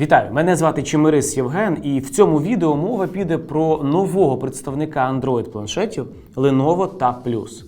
Вітаю! Мене звати Чимирис Євген, і в цьому відео мова піде про нового представника Android планшетів Lenovo Tab.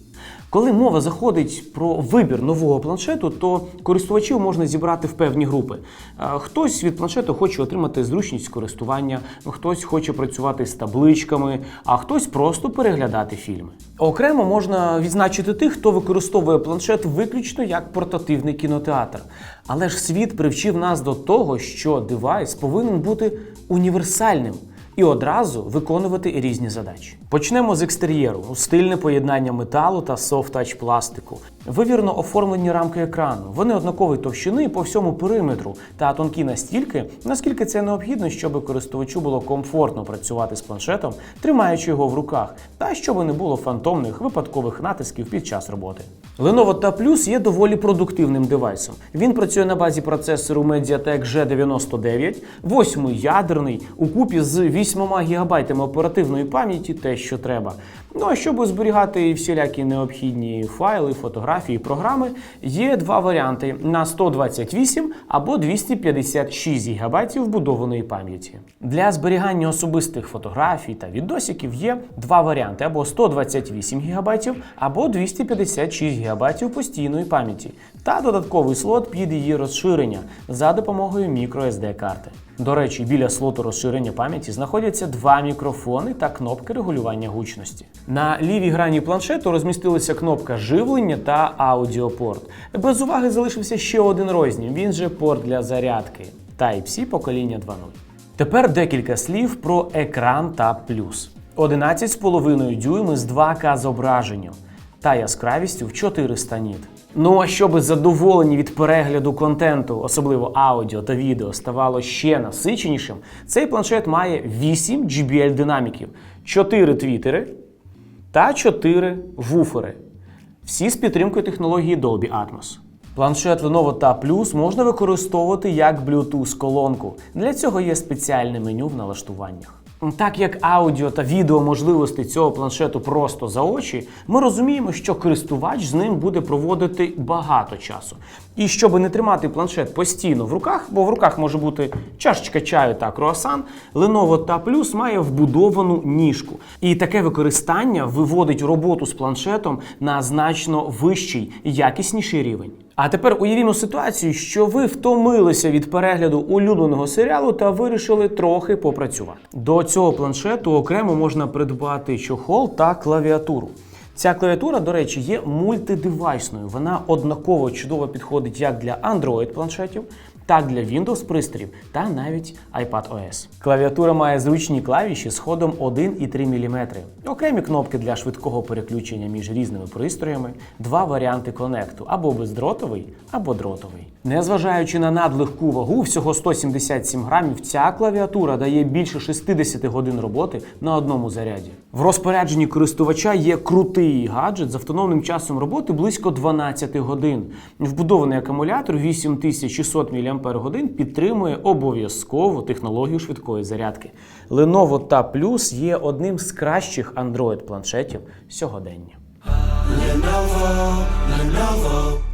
Коли мова заходить про вибір нового планшету, то користувачів можна зібрати в певні групи. Е, Хтось від планшету хоче отримати зручність користування, хтось хоче працювати з табличками, а хтось просто переглядати фільми. Окремо можна відзначити тих, хто використовує планшет виключно як портативний кінотеатр. Але ж світ привчив нас до того, що девайс повинен бути універсальним і одразу виконувати різні задачі. Почнемо з екстер'єру, стильне поєднання металу та софт-тач пластику. Вивірно оформлені рамки екрану. Вони однакової товщини по всьому периметру та тонкі настільки, наскільки це необхідно, щоб користувачу було комфортно працювати з планшетом, тримаючи його в руках, та щоб не було фантомних випадкових натисків під час роботи. Lenovo Tab Plus є доволі продуктивним девайсом. Він працює на базі процесору Mediatek G99, восьмиядерний, у купі з 8 ГБ оперативної пам'яті, те, що треба. Ну а щоб зберігати всілякі необхідні файли, фотографії, програми, є два варіанти на 128 або 256 ГБ вбудованої пам'яті. Для зберігання особистих фотографій та відосиків є два варіанти: або 128 ГБ, або 256 ГБ постійної пам'яті, та додатковий слот під її розширення за допомогою microSD карти. До речі, біля слоту розширення пам'яті знаходяться два мікрофони та кнопки регулювання гучності. На лівій грані планшету розмістилася кнопка живлення та аудіопорт. Без уваги залишився ще один розділ, він же порт для зарядки Type-C покоління 2.0. Тепер декілька слів про екран Tab Plus. 11,5 дюйми з 2К зображенням та яскравістю в 400 ніт. Ну а щоб задоволені від перегляду контенту, особливо аудіо та відео, ставало ще насиченішим, цей планшет має 8 GBL динаміків, 4 твітери та 4 вуфери. Всі з підтримкою технології Dolby Atmos. Планшет Lenovo Tab Plus можна використовувати як Bluetooth-колонку. Для цього є спеціальне меню в налаштуваннях. Так як аудіо та відео можливості цього планшету просто за очі, ми розуміємо, що користувач з ним буде проводити багато часу. І щоб не тримати планшет постійно в руках, бо в руках може бути чашечка чаю та круасан, Lenovo Tab Plus має вбудовану ніжку. І таке використання виводить роботу з планшетом на значно вищий, якісніший рівень. А тепер уявімо ситуацію, що ви втомилися від перегляду улюбленого серіалу та вирішили трохи попрацювати. До цього планшету окремо можна придбати чохол та клавіатуру. Ця клавіатура, до речі, є мультидевайсною. Вона однаково чудово підходить як для Android планшетів, так для Windows пристроїв та навіть iPad OS. Клавіатура має зручні клавіші з ходом 1,3 мм, окремі кнопки для швидкого переключення між різними пристроями, два варіанти конекту або бездротовий, або дротовий. Незважаючи на надлегку вагу, всього 177 грамів, ця клавіатура дає більше 60 годин роботи на одному заряді. В розпорядженні користувача є крутий гаджет з автономним часом роботи близько 12 годин. Вбудований акумулятор 8600 мАч підтримує обов'язково технологію швидкої зарядки. Lenovo Tab Plus є одним з кращих Android планшетів сьогодення. Lenovo, Lenovo.